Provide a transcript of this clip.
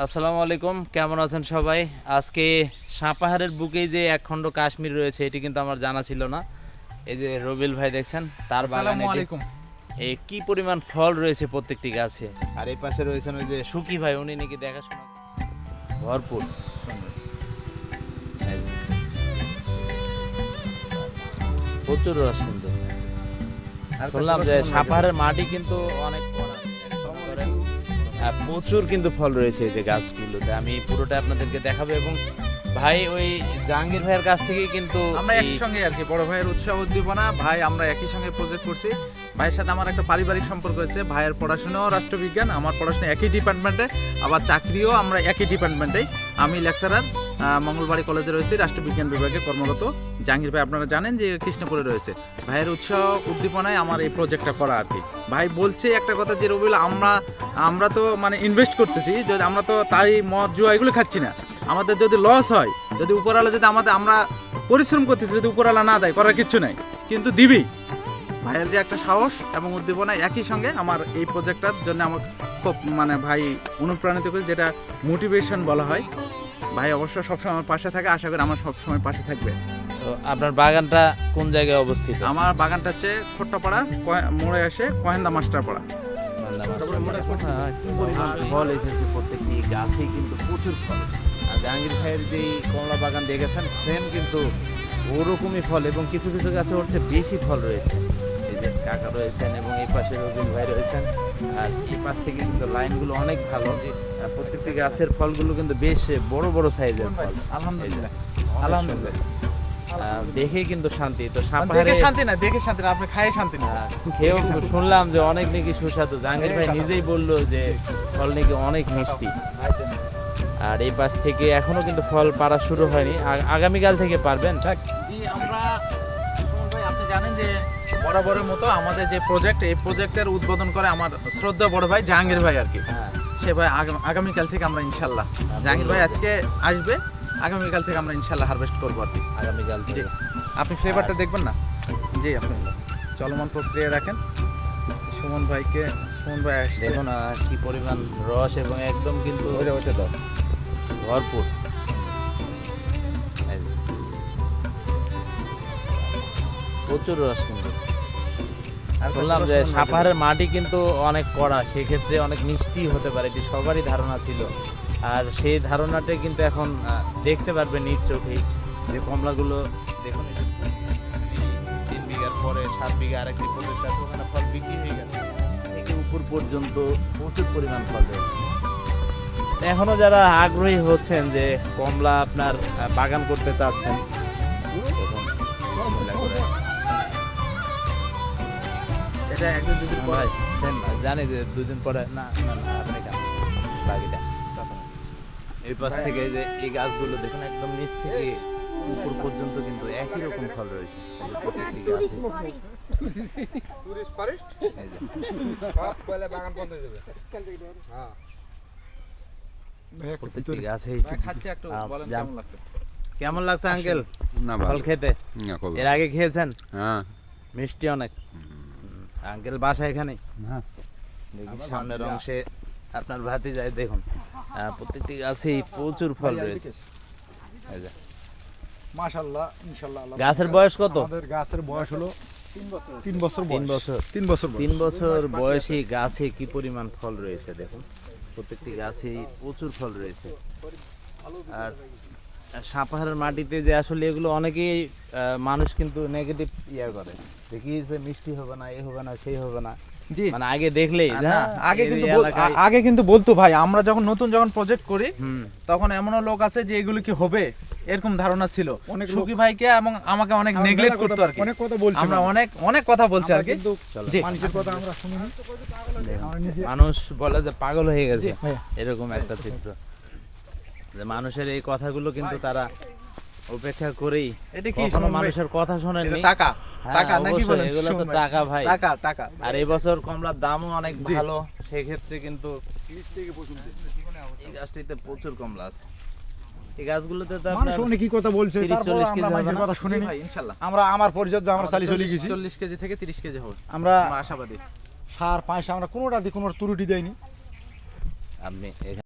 আসসালামু আলাইকুম কেমন আছেন সবাই? আজকে সাপাহারের বুকেই যে একখণ্ড কাশ্মীর রয়েছে এটি কিন্তু আমার জানা ছিল না। এই যে রবিল ভাই দেখছেন তার বাগানে এই কি পরিমাণ ফল রয়েছে প্রত্যেকটি গাছে? আর এই পাশে রয়েছেন ওই যে সুকি ভাই উনি নাকি দেখাশোনা ভরপুর। প্রচুর রস কিন্তু। শুনলাম যে সাপাহারের মাটি কিন্তু অনেক প্রচুর কিন্তু ফল রয়েছে এই যে গাছগুলোতে। আমি পুরোটা আপনাদেরকে দেখাবো এবং ভাই ওই জাহাঙ্গীর ভাইয়ের কাছ থেকে কিন্তু আমরা একসঙ্গে আর কি বড় ভাইয়ের উৎসাহ উদ্দীপনা ভাই আমরা একই সঙ্গে প্রজেক্ট করছি। ভাইয়ের সাথে আমার একটা পারিবারিক সম্পর্ক হয়েছে ভাইয়ের পড়াশোনাও রাষ্ট্রবিজ্ঞান আমার পড়াশোনা একই ডিপার্টমেন্টে আবার চাকরিও আমরা একই ডিপার্টমেন্টেই আমি লেকচারার মঙ্গলবাড়ি কলেজে রয়েছি, রাষ্ট্রবিজ্ঞান বিভাগে কর্মরত। জাহাঙ্গীর ভাই, আপনারা জানেন যে কৃষ্ণপুরে রয়েছে। ভাইয়ের উৎসাহ, উদ্দীপনায় আমার এই প্রজেক্টটা করা আর কি। ভাই বলছে একটা কথা যে, রবিউল, আমরা আমরা তো মানে ইনভেস্ট করতেছি, যদি আমরা তো তাই মদ, জুয়া এগুলো খাচ্ছি না। আমাদের যদি লস হয়, যদি উপরওয়ালা যদি আমাদের, আমরা পরিশ্রম করতেছি, যদি উপরওয়ালা না দেয়, করার কিচ্ছু নাই। কিন্তু দিবি? ভাইয়ের যে একটা সাহস এবং উদ্দীপনা একই সঙ্গে আমার এই প্রজেক্টটার জন্য আমার খুব মানে ভাই অনুপ্রাণিত করে যেটা মোটিভেশন বলা হয়। ভাই অবশ্য সবসময় আমার পাশে থাকে আশা করি আমার সবসময় পাশে থাকবে। তো আপনার বাগানটা কোন জায়গায় অবস্থিত? আমার বাগানটা হচ্ছে খোট্টাপাড়া মোড়ে এসে কহেন্দা মাস্টারপাড়া। মাস্টার হ্যাঁ, পরিমাণ ফল এসেছে প্রত্যেকটি গাছেই কিন্তু প্রচুর ফল। আর জাহাঙ্গীর ভাইয়ের যে কমলা বাগান দেখেছেন সেম কিন্তু ওরকমই ফল এবং কিছু কিছু গাছে হচ্ছে বেশি ফল রয়েছে। কাকা রয়েছেন এবং এই পাশে রবিন ভাই রয়েছেন। আর এই পাশ থেকে কিন্তু লাইনগুলো অনেক ভালো। প্রত্যেকটি গাছের ফলগুলো কিন্তু বেশ বড় বড় সাইজের ফল। আলহামদুলিল্লাহ। আলহামদুলিল্লাহ। দেখেই কিন্তু শান্তি। তো দেখে সাপাহারে শান্তি না দেখে শান্তি না আপনি খায়ে শান্তি না। খেয়েও শুনলাম যে অনেক নাকি সুস্বাদু। জাহাঙ্গীর ভাই নিজেই বলল যে ফল নাকি অনেক মিষ্টি। আর এই পাশ থেকে এখনও কিন্তু ফল পাড়া শুরু হয়নি। আগামীকাল থেকে পারবেন। জি আমরা ভাই আপনি জানেন যে বরাবরের মতো আমাদের যে প্রজেক্ট এই প্রজেক্টের উদ্বোধন করে আমার শ্রদ্ধা বড় ভাই জাহাঙ্গীর ভাই আর কি। হ্যাঁ। সে ভাই আগা- আগামীকাল থেকে আমরা ইনশাল্লাহ জাহাঙ্গীর ভাই আজকে আসবে আগামীকাল থেকে আমরা ইনশাল্লাহ হারভেস্ট করব আর কি। আগামীকাল জি। আপনি ফ্লেভারটা দেখবেন না? জি আপনি চলমান প্রক্রিয়া রাখেন। সুমন ভাইকে সুমন ভাই আসছে। দেখুন আহ, কি পরিমাণ রস এবং একদম কিন্তু ভরপুর। প্রচুর রস কিন্তু। আর বললাম যে? সাপাহারের মাটি কিন্তু অনেক কড়া সেক্ষেত্রে অনেক মিষ্টি হতে পারে এটি সবারই ধারণা ছিল। আর সেই ধারণাটা কিন্তু এখন দেখতে পারবে নিজ চোখেই। যে কমলাগুলো দেখুন তিন বিঘার পরে সাত বিঘা আরেকটি প্রজেক্ট আছে ওখানে ফল বিক্রি হয়ে গেছে। থেকে উপর পর্যন্ত প্রচুর পরিমাণ ফল রয়েছে। তো এখনও যারা আগ্রহী হচ্ছেন যে কমলা আপনার বাগান করতে চাচ্ছেন একদিন দুদিন পরে। সেম জানি যে দুদিন পরে না না না আপনি বাকিটা এই পাশ থেকে যে এই গাছগুলো দেখুন একদম নিচ থেকে উপর পর্যন্ত কিন্তু একই রকম ফল রয়েছে। এই যে প্রত্যেকটি গাছে। এই যে। প্রত্যেকটি গাছে ভাই খাচ্ছি একটু আহ, বলেন যান। কেমন লাগছে? আঙ্কেল? না ফল খেতে? এর আগে খেয়েছেন? হ্যাঁ। মিষ্টি অনেক। আঙ্কেল বাসা এখানে হ্যাঁ। দেখি সামনের অংশে আপনার ভাতি যায় দেখুন প্রত্যেকটি গাছেই প্রচুর ফল রয়েছে। এই মাশাল্লাহ ইনশাল্লাহ গাছের বয়স কত? আমাদের গাছের বয়স হলো তিন বছর। তিন বছর। তিন বছর বয়স। তিন বছর বয়সী গাছে কি পরিমাণ ফল রয়েছে দেখুন। প্রত্যেকটি গাছেই প্রচুর ফল রয়েছে। আর সাপাহারের মাটিতে যে আসলে এগুলো অনেকেই মানুষ কিন্তু নেগেটিভ ইয়া করে। দেখি যে মিষ্টি হবে না এ হবে না সেই হবে না। জি। মানে আগে দেখলেই হ্যাঁ, আগে কিন্তু আগে কিন্তু বলতো ভাই আমরা যখন নতুন যখন প্রজেক্ট করি তখন এমনও লোক আছে যে এগুলো কি হবে? এরকম ধারণা ছিল। অনেক সুকি ভাইকে এবং আমাকে অনেক নেগলেক্ট করতো আর কি। অনেক কথা বলছি আমরা। অনেক অনেক কথা বলছি আর কি। মানুষের কথা আমরা মানুষ বলে যে পাগল হয়ে গেছে। এরকম একটা চিত্র। যে মানুষের এই কথাগুলো কিন্তু তারা উপেক্ষা করেই এটা কি মানুষের কথা এটা শোনেননি টাকা। হ্যাঁ, টাকা নাকি বলেন? এগুলো তো টাকা ভাই। টাকা টাকা। আর এই বছর কমলার দামও অনেক ভালো সেই ক্ষেত্রে কিন্তু এই গাছটিতে প্রচুর কমলা আছে। এই গাছগুলোতে তো মানুষ অনেকই কথা বলছে 30, তারপর 40 আমরা মানুষের কথা শুনিনি ইনশাআল্লাহ আমরা আমার পরিচর্যা আমরা চালি চলে গেছি। চল্লিশ কেজি থেকে তিরিশ কেজি হবে। আমরা আশাবাদী সার পাঁচ আমরা কোনোটা দিয়ে কোনো ত্রুটি দেয়নি। আপনি